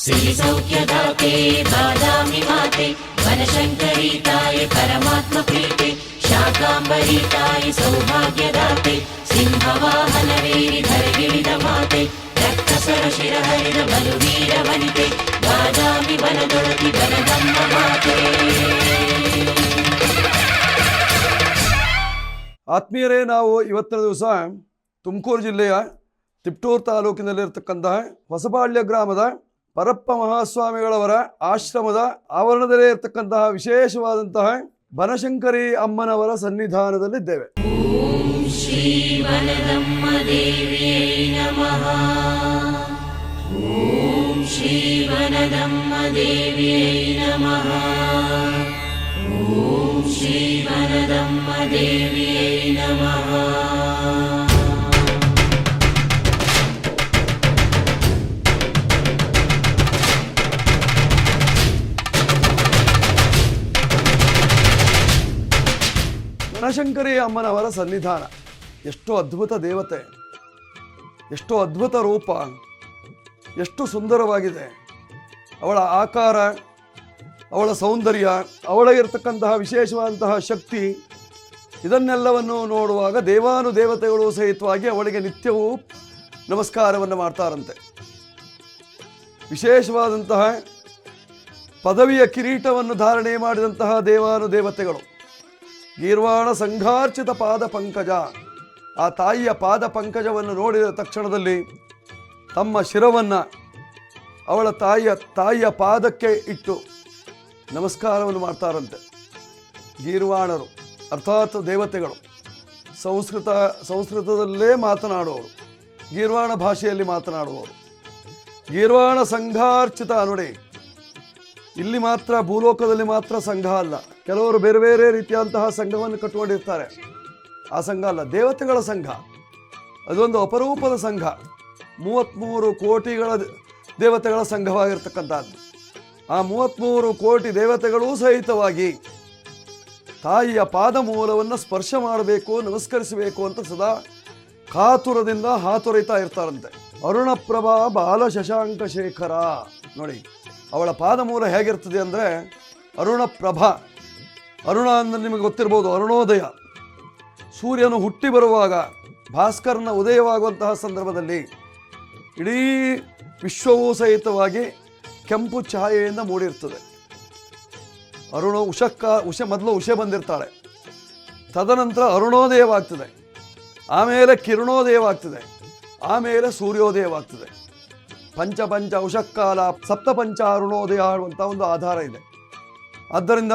श्रीसौख्यदाते बादामि माते वनशङ्करीताय परमात्मप्रीते शाकाम्बरीताय सौभाग्यदाते सिंहवाहनवेरिधरगिरिदमाते रक्तसरशिरहरिद बलुवीरवनिते बादामि वनदुरति वनदम्म माते ಆತ್ಮೀಯರೇ ನಾವು ಇವತ್ತಿನ ದಿವಸ ತುಮಕೂರು ಜಿಲ್ಲೆಯ ತಿಪ್ಟೂರು ತಾಲೂಕಿನಲ್ಲಿರ್ತಕ್ಕಂತಹ ಹೊಸಬಾಳ್ಯ ಗ್ರಾಮದ ಪರಪ್ಪ ಮಹಾಸ್ವಾಮಿಗಳವರ ಆಶ್ರಮದ ಆವರಣದಲ್ಲೇ ಇರತಕ್ಕಂತಹ ವಿಶೇಷವಾದಂತಹ ಬನಶಂಕರಿ ಅಮ್ಮನವರ ಸನ್ನಿಧಾನದಲ್ಲಿದ್ದೇವೆ. ಶ್ರೀ ನಮಃ ಬನಶಂಕರಿ ಅಮ್ಮನವರ ಸನ್ನಿಧಾನ. ಎಷ್ಟು ಅದ್ಭುತ ದೇವತೆ, ಎಷ್ಟು ಅದ್ಭುತ ರೂಪ, ಎಷ್ಟು ಸುಂದರವಾಗಿದೆ. ಅವಳ ಆಕಾರ, ಅವಳ ಸೌಂದರ್ಯ ಅವಳಗಿರ್ತಕ್ಕಂತಹ ವಿಶೇಷವಾದಂತಹ ಶಕ್ತಿ, ಇದನ್ನೆಲ್ಲವನ್ನು ನೋಡುವಾಗ ದೇವಾನು ದೇವತೆಗಳು ಸಹಿತವಾಗಿ ಅವಳಿಗೆ ನಿತ್ಯವೂ ನಮಸ್ಕಾರವನ್ನು ಮಾಡ್ತಾರಂತೆ. ವಿಶೇಷವಾದಂತಹ ಪದವಿಯ ಕಿರೀಟವನ್ನು ಧಾರಣೆ ಮಾಡಿದಂತಹ ದೇವಾನು ದೇವತೆಗಳು ಗೀರ್ವಾಣ ಸಂಘಾರ್ಚಿತ ಪಾದ ಪಂಕಜ. ಆ ತಾಯಿಯ ಪಾದ ಪಂಕಜವನ್ನು ನೋಡಿದ ತಕ್ಷಣದಲ್ಲಿ ತಮ್ಮ ಶಿರವನ್ನು ಅವಳ ತಾಯಿಯ ತಾಯಿಯ ಪಾದಕ್ಕೆ ಇಟ್ಟು ನಮಸ್ಕಾರವನ್ನು ಮಾಡ್ತಾರಂತೆ. ಗೀರ್ವಾಣರು, ಅರ್ಥಾತ್ ದೇವತೆಗಳು, ಸಂಸ್ಕೃತ, ಸಂಸ್ಕೃತದಲ್ಲೇ ಮಾತನಾಡುವವರು, ಗೀರ್ವಾಣ ಭಾಷೆಯಲ್ಲಿ ಮಾತನಾಡುವವರು. ಗೀರ್ವಾಣ ಸಂಘಾರ್ಚಿತ ನೋಡಿ ಇಲ್ಲಿ ಮಾತ್ರ ಭೂಲೋಕದಲ್ಲಿ ಮಾತ್ರ ಸಂಘ ಅಲ್ಲ. ಕೆಲವರು ಬೇರೆ ಬೇರೆ ರೀತಿಯಾದಂತಹ ಸಂಘವನ್ನು ಕಟ್ಟಿಕೊಂಡಿರ್ತಾರೆ. ಆ ಸಂಘ ಅಲ್ಲ, ದೇವತೆಗಳ ಸಂಘ. ಅದೊಂದು ಅಪರೂಪದ ಸಂಘ. ಮೂವತ್ತ್ಮೂರು ಕೋಟಿಗಳ ದೇವತೆಗಳ ಸಂಘವಾಗಿರ್ತಕ್ಕಂಥದ್ದು. ಆ ಮೂವತ್ತ್ಮೂರು ಕೋಟಿ ದೇವತೆಗಳೂ ಸಹಿತವಾಗಿ ತಾಯಿಯ ಪಾದ ಮೂಲವನ್ನು ಸ್ಪರ್ಶ ಮಾಡಬೇಕು, ನಮಸ್ಕರಿಸಬೇಕು ಅಂತ ಸದಾ ಕಾತುರದಿಂದ ಹಾತೊರಿತಾ ಇರ್ತಾರಂತೆ. ಅರುಣಪ್ರಭಾ ಬಾಲ ಶಶಾಂಕ ಶೇಖರ. ನೋಡಿ, ಅವಳ ಪಾದ ಮೂಲ ಹೇಗಿರ್ತದೆ ಅಂದರೆ ಅರುಣಪ್ರಭ. ಅರುಣ ಅಂದರೆ ನಿಮಗೆ ಗೊತ್ತಿರ್ಬೋದು ಅರುಣೋದಯ. ಸೂರ್ಯನು ಹುಟ್ಟಿ ಬರುವಾಗ ಭಾಸ್ಕರನ ಉದಯವಾಗುವಂತಹ ಸಂದರ್ಭದಲ್ಲಿ ಇಡೀ ವಿಶ್ವವೂ ಸಹಿತವಾಗಿ ಕೆಂಪು ಛಾಯೆಯಿಂದ ಮೂಡಿರ್ತದೆ. ಅರುಣ ಉಷಕ್ಕ, ಉಷೆ ಮೊದಲು ಉಷೆ ಬಂದಿರ್ತಾಳೆ. ತದನಂತರ ಅರುಣೋದಯವಾಗ್ತದೆ. ಆಮೇಲೆ ಕಿರಣೋದಯವಾಗ್ತದೆ. ಆಮೇಲೆ ಸೂರ್ಯೋದಯವಾಗ್ತದೆ. ಪಂಚ ಪಂಚ ಉಷಕ್ಕಾಲ, ಸಪ್ತಪಂಚ ಅರುಣೋದಯ ಆಡುವಂಥ ಒಂದು ಆಧಾರ ಇದೆ. ಆದ್ದರಿಂದ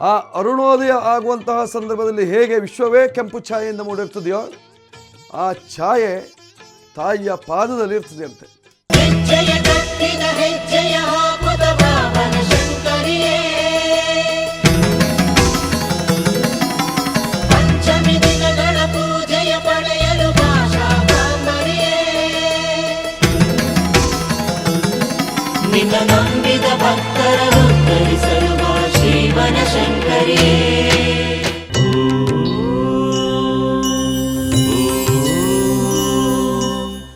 ಆ ಅರುಣೋದಯ ಆಗುವಂತಹ ಸಂದರ್ಭದಲ್ಲಿ ಹೇಗೆ ವಿಶ್ವವೇ ಕೆಂಪು ಛಾಯೆಯಿಂದ ಮೂಡಿರ್ತದೆಯೋ ಆ ಛಾಯೆ ತಾಯಿಯ ಪಾದದಲ್ಲಿ ಇರ್ತದೆ ಅಂತೆ ಹೆಜ್ಜೆಯ ಕಟ್ಟಿದ ಹೆಜ್ಜೆಯ ಹಾಕುದ ಬಾಬನ ಶಂಕರಿಯೇ. ಪೂಜೆಯ ಪಡೆಯಲು ಭಾಷಾ ಕಾಂಬರಿಯೇ ನಿನ್ನ ನಂಬಿದ ಭಕ್ತರ ஞான சங்கரே